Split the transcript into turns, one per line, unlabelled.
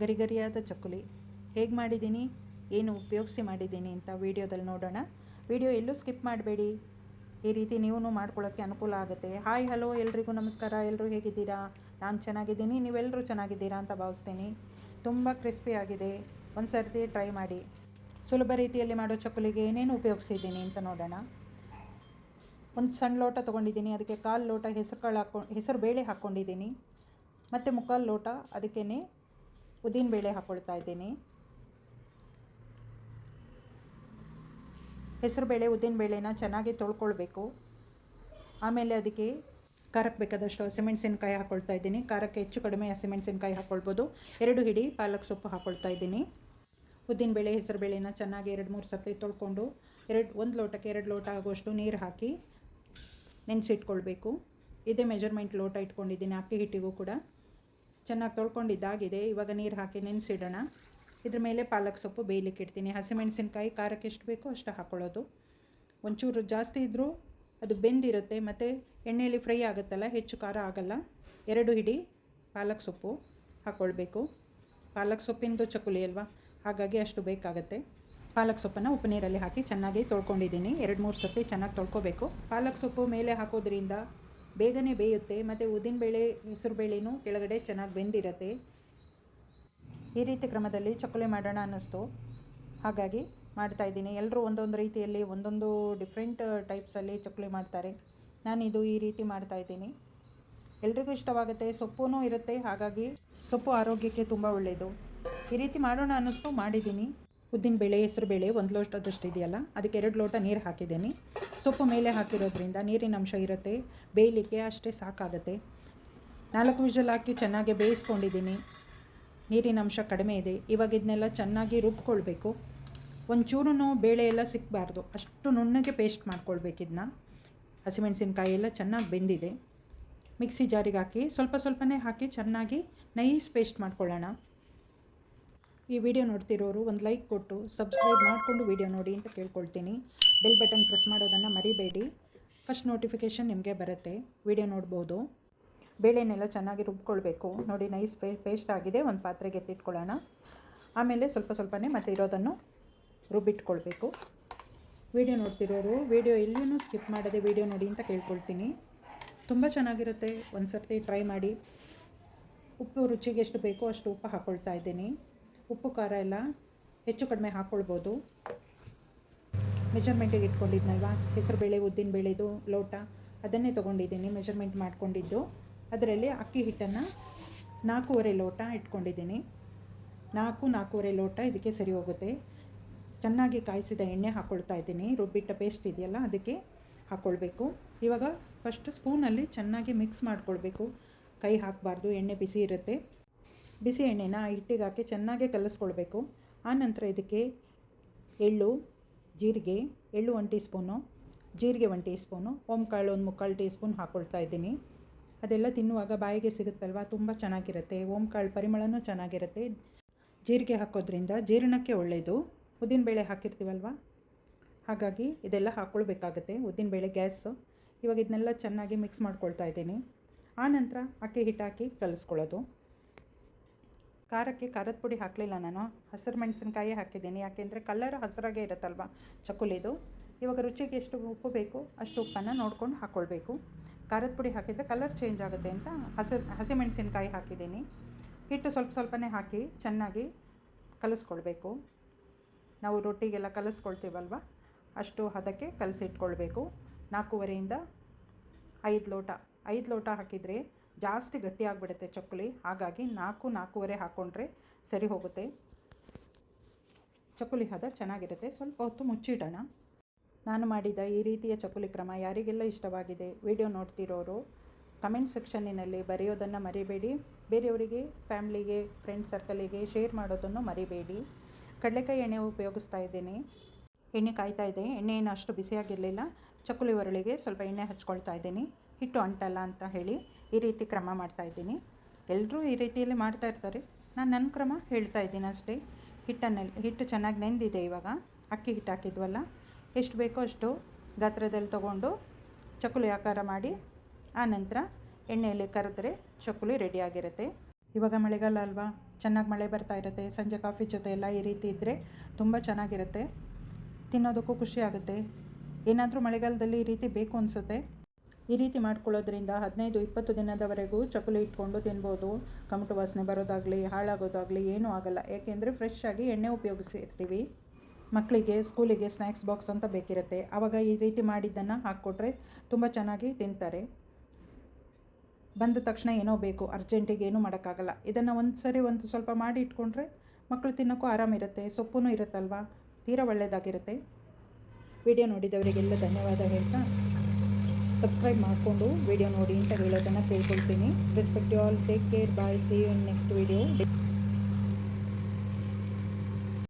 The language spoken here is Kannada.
ಗರಿ ಗರಿಯಾದ ಚಕ್ಕುಲಿ. ಹೇಗೆ ಮಾಡಿದ್ದೀನಿ ಏನು ಉಪಯೋಗಿಸಿ ಮಾಡಿದ್ದೀನಿ ಅಂತ ವೀಡಿಯೋದಲ್ಲಿ ನೋಡೋಣ. ವಿಡಿಯೋ ಎಲ್ಲೂ ಸ್ಕಿಪ್ ಮಾಡಬೇಡಿ. ಈ ರೀತಿ ನೀವು ಮಾಡ್ಕೊಳ್ಳೋಕ್ಕೆ ಅನುಕೂಲ ಆಗುತ್ತೆ. ಹಾಯ್ ಹಲೋ ಎಲ್ರಿಗೂ ನಮಸ್ಕಾರ. ಎಲ್ಲರೂ ಹೇಗಿದ್ದೀರಾ? ನಾನು ಚೆನ್ನಾಗಿದ್ದೀನಿ. ನೀವೆಲ್ಲರೂ ಚೆನ್ನಾಗಿದ್ದೀರಾ ಅಂತ ಭಾವಿಸ್ತೀನಿ. ತುಂಬ ಕ್ರಿಸ್ಪಿ ಆಗಿದೆ. ಒಂದು ಸರ್ತಿ ಟ್ರೈ ಮಾಡಿ. ಸುಲಭ ರೀತಿಯಲ್ಲಿ ಮಾಡೋ ಚಕ್ಕುಲಿಗೆ ಏನೇನು ಉಪಯೋಗಿಸಿದ್ದೀನಿ ಅಂತ ನೋಡೋಣ. ಒಂದು ಸಣ್ಣ ಲೋಟ ತೊಗೊಂಡಿದ್ದೀನಿ. ಅದಕ್ಕೆ ಕಾಲು ಲೋಟ ಹೆಸರು ಕಾಳು ಹಾಕೊ, ಹೆಸರು ಬೇಳೆ ಹಾಕ್ಕೊಂಡಿದ್ದೀನಿ ಮತ್ತು ಮುಕ್ಕಾಲು ಲೋಟ ಅದಕ್ಕೇ ಉದ್ದಿನ ಬೇಳೆ ಹಾಕ್ಕೊಳ್ತಾ ಇದ್ದೀನಿ. ಹೆಸರುಬೇಳೆ ಉದ್ದಿನಬೇಳೆನ ಚೆನ್ನಾಗಿ ತೊಳ್ಕೊಳ್ಬೇಕು. ಆಮೇಲೆ ಅದಕ್ಕೆ ಖಾರಕ್ಕೆ ಬೇಕಾದಷ್ಟು ಹಸಿಮೆಣಸಿನ್ಕಾಯಿ ಹಾಕ್ಕೊಳ್ತಾ ಇದ್ದೀನಿ. ಖಾರಕ್ಕೆ ಹೆಚ್ಚು ಕಡಿಮೆ ಹಸಿಮೆಣಸಿನ್ಕಾಯಿ ಹಾಕ್ಕೊಳ್ಬೋದು ಎರಡು ಹಿಡಿ ಪಾಲಕ್ ಸೊಪ್ಪು ಹಾಕ್ಕೊಳ್ತಾ ಇದ್ದೀನಿ. ಉದ್ದಿನಬೇಳೆ ಹೆಸರುಬೇಳೆನ ಚೆನ್ನಾಗಿ ಎರಡು ಮೂರು ಸತಿ ತೊಳ್ಕೊಂಡು ಎರಡು, ಒಂದು ಲೋಟಕ್ಕೆ ಎರಡು ಲೋಟ ಆಗುವಷ್ಟು ನೀರು ಹಾಕಿ ನೆನೆಸಿಟ್ಕೊಳ್ಬೇಕು. ಇದೇ ಮೆಜರ್ಮೆಂಟ್ ಲೋಟ ಇಟ್ಕೊಂಡಿದ್ದೀನಿ, ಅಕ್ಕಿ ಹಿಟ್ಟಿಗೂ ಕೂಡ. ಚೆನ್ನಾಗಿ ತೊಳ್ಕೊಂಡಿದ್ದಾಗಿದೆ ಇವಾಗ ನೀರು ಹಾಕಿ ನೆನೆಸಿಡೋಣ. ಇದ್ರ ಮೇಲೆ ಪಾಲಕ್ ಸೊಪ್ಪು ಬೇಯಲಿಕ್ಕೆ ಇಡ್ತೀನಿ. ಹಸಿಮೆಣಸಿನ್ಕಾಯಿ, ಖಾರಕ್ಕೆ ಎಷ್ಟು ಬೇಕೋ ಅಷ್ಟು ಹಾಕ್ಕೊಳ್ಳೋದು ಒಂಚೂರು ಜಾಸ್ತಿ ಇದ್ದರೂ ಅದು ಬೆಂದಿರುತ್ತೆ. ಮತ್ತು ಎಣ್ಣೆಯಲ್ಲಿ ಫ್ರೈ ಆಗುತ್ತಲ್ಲ, ಹೆಚ್ಚು ಖಾರ ಆಗಲ್ಲ. ಎರಡು ಹಿಡಿ ಪಾಲಕ್ ಸೊಪ್ಪು ಹಾಕ್ಕೊಳ್ಬೇಕು ಪಾಲಕ್ ಸೊಪ್ಪಿಂದು ಚಕ್ಕುಲಿ ಅಲ್ವಾ? ಹಾಗಾಗಿ ಅಷ್ಟು ಬೇಕಾಗುತ್ತೆ. ಪಾಲಕ್ ಸೊಪ್ಪನ್ನು ಉಪ್ಪು ನೀರಲ್ಲಿ ಹಾಕಿ ಚೆನ್ನಾಗಿ ತೊಳ್ಕೊಂಡಿದ್ದೀನಿ. ಎರಡು ಮೂರು ಸತಿ ಚೆನ್ನಾಗಿ ತೊಳ್ಕೊಬೇಕು. ಪಾಲಕ್ ಸೊಪ್ಪು ಮೇಲೆ ಹಾಕೋದ್ರಿಂದ ಬೇಗನೆ ಬೇಯುತ್ತೆ, ಮತ್ತು ಉದ್ದಿನಬೇಳೆ ಹೆಸರುಬೇಳೆನೂ ಕೆಳಗಡೆ ಚೆನ್ನಾಗಿ ಬೆಂದಿರುತ್ತೆ. ಈ ರೀತಿ ಕ್ರಮದಲ್ಲಿ ಚಕ್ಕುಲಿ ಮಾಡೋಣ ಅನ್ನಿಸ್ತು. ಹಾಗಾಗಿ ಮಾಡ್ತಾಯಿದ್ದೀನಿ ಎಲ್ಲರೂ ಒಂದೊಂದು ರೀತಿಯಲ್ಲಿ, ಒಂದೊಂದು ಡಿಫ್ರೆಂಟ್ ಟೈಪ್ಸಲ್ಲಿ ಚಕ್ಕುಲಿ ಮಾಡ್ತಾರೆ. ನಾನು ಇದು ಈ ರೀತಿ ಮಾಡ್ತಾ ಇದ್ದೀನಿ. ಎಲ್ರಿಗೂ ಇಷ್ಟವಾಗುತ್ತೆ. ಸೊಪ್ಪು ಇರುತ್ತೆ. ಹಾಗಾಗಿ ಸೊಪ್ಪು ಆರೋಗ್ಯಕ್ಕೆ ತುಂಬ ಒಳ್ಳೆಯದು ಈ ರೀತಿ ಮಾಡೋಣ ಅನ್ನಿಸ್ತು, ಮಾಡಿದ್ದೀನಿ. ಉದ್ದಿನಬೇಳೆ ಹೆಸರುಬೇಳೆ ಒಂದು ಲೋಟದಷ್ಟು ಇದೆಯಲ್ಲ, ಅದಕ್ಕೆ ಎರಡು ಲೋಟ ನೀರು ಹಾಕಿದ್ದೀನಿ. ಸೊಪ್ಪು ಮೇಲೆ ಹಾಕಿರೋದ್ರಿಂದ ನೀರಿನ ಅಂಶ ಇರುತ್ತೆ, ಬೇಯಲಿಕ್ಕೆ ಅಷ್ಟೇ ಸಾಕಾಗುತ್ತೆ. ನಾಲ್ಕು ವಿಷಲ್ ಹಾಕಿ ಚೆನ್ನಾಗಿ ಬೇಯಿಸ್ಕೊಂಡಿದ್ದೀನಿ. ನೀರಿನ ಅಂಶ ಕಡಿಮೆ ಇದೆ, ಇವಾಗ ಇದನ್ನೆಲ್ಲ ಚೆನ್ನಾಗಿ ರುಬ್ಕೊಳ್ಬೇಕು. ಒಂಚೂರು ಬೇಳೆ ಎಲ್ಲ ಸಿಕ್ಕಬಾರ್ದು ಅಷ್ಟು ನುಣ್ಣಗೆ ಪೇಸ್ಟ್ ಮಾಡ್ಕೊಳ್ಬೇಕು ಇದನ್ನ ಹಸಿಮೆಣಸಿನ್ಕಾಯಿ ಎಲ್ಲ ಚೆನ್ನಾಗಿ ಬೆಂದಿದೆ. ಮಿಕ್ಸಿ ಜಾರಿಗೆ ಹಾಕಿ ಸ್ವಲ್ಪ ಸ್ವಲ್ಪನೇ ಹಾಕಿ ಚೆನ್ನಾಗಿ ನೈಸ್ ಪೇಸ್ಟ್ ಮಾಡ್ಕೊಳ್ಳೋಣ. ಈ ವಿಡಿಯೋ ನೋಡ್ತಿರೋರು ಒಂದು ಲೈಕ್ ಕೊಟ್ಟು ಸಬ್ಸ್ಕ್ರೈಬ್ ಮಾಡಿಕೊಂಡು ವಿಡಿಯೋ ನೋಡಿ ಅಂತ ಕೇಳ್ಕೊಳ್ತೀನಿ. ಬೆಲ್ ಬಟನ್ ಪ್ರೆಸ್ ಮಾಡೋದನ್ನು ಮರಿಬೇಡಿ. ಫಸ್ಟ್ ನೋಟಿಫಿಕೇಷನ್ ನಿಮಗೆ ಬರುತ್ತೆ. ವಿಡಿಯೋ ನೋಡ್ಬೋದು. ಬೇಳೆನೆಲ್ಲ ಚೆನ್ನಾಗಿ ರುಬ್ಕೊಳ್ಬೇಕು. ನೋಡಿ ನೈಸ್ ಪೇ ಪೇಸ್ಟ್ ಆಗಿದೆ. ಒಂದು ಪಾತ್ರೆಗೆ ಎತ್ತಿಟ್ಕೊಳ್ಳೋಣ. ಆಮೇಲೆ ಸ್ವಲ್ಪ ಸ್ವಲ್ಪನೇ ಮತ್ತೆ ಇರೋದನ್ನು ರುಬ್ಬಿಟ್ಕೊಳ್ಬೇಕು. ವಿಡಿಯೋ ನೋಡ್ತಿರೋರು ವಿಡಿಯೋ ಎಲ್ಲಿಯೂ ಸ್ಕಿಪ್ ಮಾಡದೆ ವಿಡಿಯೋ ನೋಡಿ ಅಂತ ಕೇಳ್ಕೊಳ್ತೀನಿ. ತುಂಬ ಚೆನ್ನಾಗಿರುತ್ತೆ. ಒಂದು ಸರ್ತಿ ಟ್ರೈ ಮಾಡಿ. ಉಪ್ಪು ರುಚಿಗೆ ಎಷ್ಟು ಬೇಕೋ ಅಷ್ಟು ಉಪ್ಪು ಹಾಕ್ಕೊಳ್ತಾ ಇದ್ದೀನಿ. ಉಪ್ಪು, ಖಾರ ಎಲ್ಲ ಹೆಚ್ಚು ಕಡಿಮೆ ಹಾಕ್ಕೊಳ್ಬೋದು ಮೆಜರ್ಮೆಂಟಿಗೆ ಹೆಸರು ಬೇಳೆ, ಉದ್ದಿನ ಬೇಳೆದು, ಲೋಟ, ಅದನ್ನೇ ತೊಗೊಂಡಿದ್ದೀನಿ ಮೆಜರ್ಮೆಂಟ್ ಮಾಡ್ಕೊಂಡಿದ್ದು. ಅದರಲ್ಲಿ ಅಕ್ಕಿ ಹಿಟ್ಟನ್ನು ನಾಲ್ಕೂವರೆ ಲೋಟ ಇಟ್ಕೊಂಡಿದ್ದೀನಿ. ನಾಲ್ಕು, ನಾಲ್ಕೂವರೆ ಲೋಟ ಇದಕ್ಕೆ ಸರಿ ಹೋಗುತ್ತೆ. ಚೆನ್ನಾಗಿ ಕಾಯಿಸಿದ ಎಣ್ಣೆ ಹಾಕ್ಕೊಳ್ತಾ ಇದ್ದೀನಿ. ರುಬ್ಬಿಟ್ಟ ಪೇಸ್ಟ್ ಇದೆಯಲ್ಲ, ಅದಕ್ಕೆ ಹಾಕ್ಕೊಳ್ಬೇಕು ಇವಾಗ ಫಸ್ಟ್ ಸ್ಪೂನಲ್ಲಿ ಚೆನ್ನಾಗಿ ಮಿಕ್ಸ್ ಮಾಡಿಕೊಳ್ಬೇಕು. ಕೈ ಹಾಕಬಾರ್ದು, ಎಣ್ಣೆ ಬಿಸಿ ಇರುತ್ತೆ. ಬಿಸಿ ಎಣ್ಣೆನ ಹಿಟ್ಟಿಗೆ ಹಾಕಿ ಚೆನ್ನಾಗಿ ಕಲಿಸ್ಕೊಳ್ಬೇಕು. ಆನಂತರ ಇದಕ್ಕೆ ಎಳ್ಳು, ಜೀರಿಗೆ, ಎಳ್ಳು ಒಂದು ಟೀ ಸ್ಪೂನು ಜೀರಿಗೆ ಒಂದು ಟೀ ಸ್ಪೂನು ಓಂಕಾಳು ಒಂದು ಮುಕ್ಕಾಲು ಟೀ ಸ್ಪೂನ್ ಹಾಕ್ಕೊಳ್ತಾ ಇದ್ದೀನಿ. ಅದೆಲ್ಲ ತಿನ್ನುವಾಗ ಬಾಯಿಗೆ ಸಿಗುತ್ತಲ್ವ? ತುಂಬ ಚೆನ್ನಾಗಿರುತ್ತೆ. ಓಂಕಾಳು ಪರಿಮಳನೂ ಚೆನ್ನಾಗಿರುತ್ತೆ. ಜೀರಿಗೆ ಹಾಕೋದ್ರಿಂದ ಜೀರ್ಣಕ್ಕೆ ಒಳ್ಳೆಯದು ಉದ್ದಿನಬೇಳೆ ಹಾಕಿರ್ತೀವಲ್ವ? ಹಾಗಾಗಿ ಇದೆಲ್ಲ ಹಾಕ್ಕೊಳ್ಬೇಕಾಗುತ್ತೆ ಉದ್ದಿನಬೇಳೆ ಗ್ಯಾಸು. ಇವಾಗ ಇದನ್ನೆಲ್ಲ ಚೆನ್ನಾಗಿ ಮಿಕ್ಸ್ ಮಾಡ್ಕೊಳ್ತಾ ಇದ್ದೀನಿ. ಆನಂತರ ಅಕ್ಕಿ ಹಿಟ್ಟು ಹಾಕಿ ಕಲಿಸ್ಕೊಳ್ಳೋದು. ಖಾರಕ್ಕೆ ಖಾರದ ಪುಡಿ ಹಾಕಲಿಲ್ಲ ನಾನು. ಹಸಿರು ಮೆಣಸಿನ್ಕಾಯಿ ಹಾಕಿದ್ದೀನಿ. ಯಾಕೆಂದರೆ ಕಲ್ಲರ್ ಹಸಿರಾಗೆ ಇರುತ್ತಲ್ವ ಚಕ್ಕುಲಿದು. ಇವಾಗ ರುಚಿಗೆ ಎಷ್ಟು ಉಪ್ಪು ಬೇಕು, ಅಷ್ಟು ಉಪ್ಪನ್ನು ನೋಡ್ಕೊಂಡು ಹಾಕ್ಕೊಳ್ಬೇಕು ಖಾರದ ಪುಡಿ ಹಾಕಿದರೆ ಕಲರ್ ಚೇಂಜ್ ಆಗುತ್ತೆ ಅಂತ ಹಸಿ ಹಸಿಮೆಣಸಿನ್ಕಾಯಿ ಹಾಕಿದ್ದೀನಿ. ಹಿಟ್ಟು ಸ್ವಲ್ಪ ಸ್ವಲ್ಪನೇ ಹಾಕಿ ಚೆನ್ನಾಗಿ ಕಲಿಸ್ಕೊಳ್ಬೇಕು. ನಾವು ರೊಟ್ಟಿಗೆಲ್ಲ ಕಲಿಸ್ಕೊಳ್ತೀವಲ್ವ? ಅಷ್ಟು ಹದಕ್ಕೆ ಕಲಸಿಟ್ಕೊಳ್ಬೇಕು. ನಾಲ್ಕೂವರೆಯಿಂದ ಐದು ಲೋಟ ಐದು ಲೋಟ ಹಾಕಿದರೆ ಜಾಸ್ತಿ ಗಟ್ಟಿಯಾಗಿಬಿಡುತ್ತೆ ಚಕ್ಕುಲಿ. ಹಾಗಾಗಿ ನಾಲ್ಕು, ನಾಲ್ಕೂವರೆ ಹಾಕ್ಕೊಂಡ್ರೆ ಸರಿ ಹೋಗುತ್ತೆ. ಚಕ್ಕುಲಿ ಹದ ಚೆನ್ನಾಗಿರುತ್ತೆ. ಸ್ವಲ್ಪ ಹೊತ್ತು ಮುಚ್ಚಿಡೋಣ. ನಾನು ಮಾಡಿದ ಈ ರೀತಿಯ ಚಕ್ಕುಲಿ ಕ್ರಮ ಯಾರಿಗೆಲ್ಲ ಇಷ್ಟವಾಗಿದೆ ವಿಡಿಯೋ ನೋಡ್ತಿರೋರು, ಕಮೆಂಟ್ ಸೆಕ್ಷನ್ನಿನಲ್ಲಿ ಬರೆಯೋದನ್ನು ಮರಿಬೇಡಿ. ಬೇರೆಯವರಿಗೆ, ಫ್ಯಾಮ್ಲಿಗೆ, ಫ್ರೆಂಡ್ ಸರ್ಕಲಿಗೆ ಶೇರ್ ಮಾಡೋದನ್ನು ಮರಿಬೇಡಿ. ಕಡಲೆಕಾಯಿ ಎಣ್ಣೆ ಉಪಯೋಗಿಸ್ತಾ ಇದ್ದೀನಿ. ಎಣ್ಣೆ ಕಾಯ್ತಾ ಇದೆ ಎಣ್ಣೆ ಏನು ಅಷ್ಟು ಬಿಸಿಯಾಗಿರಲಿಲ್ಲ. ಚಕ್ಕುಲಿ ಒರಳಿಗೆ ಸ್ವಲ್ಪ ಎಣ್ಣೆ ಹಚ್ಕೊಳ್ತಾ ಇದ್ದೀನಿ. ಹಿಟ್ಟು ಅಂಟಲ್ಲ ಅಂತ ಹೇಳಿ ಈ ರೀತಿ ಕ್ರಮ ಮಾಡ್ತಾ ಇದ್ದೀನಿ. ಎಲ್ಲರೂ ಈ ರೀತಿಯಲ್ಲಿ ಮಾಡ್ತಾ ಇರ್ತಾರೆ. ನಾನು ನನ್ನ ಕ್ರಮ ಹೇಳ್ತಾ ಇದ್ದೀನಿ ಅಷ್ಟೇ. ಹಿಟ್ಟನ್ನೆಲ್ಲ ಹಿಟ್ಟು ಚೆನ್ನಾಗಿ ನೆಂದಿದೆ ಇವಾಗ. ಅಕ್ಕಿ ಹಿಟ್ಟು ಹಾಕಿದ್ವಲ್ಲ, ಎಷ್ಟು ಬೇಕೋ ಅಷ್ಟು ಗಾತ್ರದಲ್ಲಿ ತೊಗೊಂಡು ಚಕ್ಕುಲಿ ಆಕಾರ ಮಾಡಿ ಆನಂತರ ಎಣ್ಣೆಯಲ್ಲಿ ಕರೆದ್ರೆ ಚಕ್ಕುಲಿ ರೆಡಿಯಾಗಿರುತ್ತೆ ಇವಾಗ ಮಳೆಗಾಲ ಅಲ್ವಾ? ಚೆನ್ನಾಗಿ ಮಳೆ ಬರ್ತಾ ಇರುತ್ತೆ. ಸಂಜೆ ಕಾಫಿ ಜೊತೆ ಎಲ್ಲ ಈ ರೀತಿ ಇದ್ದರೆ ತುಂಬ ಚೆನ್ನಾಗಿರುತ್ತೆ. ತಿನ್ನೋದಕ್ಕೂ ಖುಷಿ ಆಗುತ್ತೆ. ಏನಾದರೂ ಮಳೆಗಾಲದಲ್ಲಿ ಈ ರೀತಿ ಬೇಕು ಅನಿಸುತ್ತೆ ಈ ರೀತಿ ಮಾಡ್ಕೊಳ್ಳೋದ್ರಿಂದ ಹದಿನೈದು, ಇಪ್ಪತ್ತು ದಿನದವರೆಗೂ ಚಕುಲಿ ಇಟ್ಕೊಂಡು ತಿನ್ಬೋದು. ಕಮಟು ವಾಸನೆ ಬರೋದಾಗಲಿ, ಹಾಳಾಗೋದಾಗಲಿ ಏನೂ ಆಗಲ್ಲ. ಏಕೆಂದರೆ ಫ್ರೆಶ್ ಆಗಿ ಎಣ್ಣೆ ಉಪಯೋಗಿಸಿರ್ತೀವಿ. ಮಕ್ಕಳಿಗೆ, ಸ್ಕೂಲಿಗೆ ಸ್ನ್ಯಾಕ್ಸ್ ಬಾಕ್ಸ್ ಅಂತ ಬೇಕಿರುತ್ತೆ. ಆವಾಗ ಈ ರೀತಿ ಮಾಡಿದ್ದನ್ನು ಹಾಕ್ಕೊಟ್ರೆ ತುಂಬ ಚೆನ್ನಾಗಿ ತಿಂತಾರೆ. ಬಂದ ತಕ್ಷಣ ಏನೋ ಬೇಕು ಅರ್ಜೆಂಟಿಗೆ ಏನೂ ಮಾಡೋಕ್ಕಾಗಲ್ಲ. ಇದನ್ನು ಒಂದು ಸರಿ ಒಂದು ಸ್ವಲ್ಪ ಮಾಡಿ ಇಟ್ಕೊಂಡ್ರೆ ಮಕ್ಕಳು ತಿನ್ನೋಕ್ಕೂ ಆರಾಮಿರುತ್ತೆ ಸೊಪ್ಪು ಇರುತ್ತಲ್ವ? ತೀರಾ ಒಳ್ಳೆಯದಾಗಿರುತ್ತೆ ವಿಡಿಯೋ ನೋಡಿದವರಿಗೆಲ್ಲ ಧನ್ಯವಾದ ಹೇಳ್ತಾ ಸಬ್ಸ್ಕ್ರೈಬ್ ಮಾಡಿಕೊಂಡು ವಿಡಿಯೋ ನೋಡಿ ಅಂತ ಹೇಳೋದನ್ನು ಕೇಳ್ಕೊಳ್ತೀನಿ. Respect you all take care bye see you in next video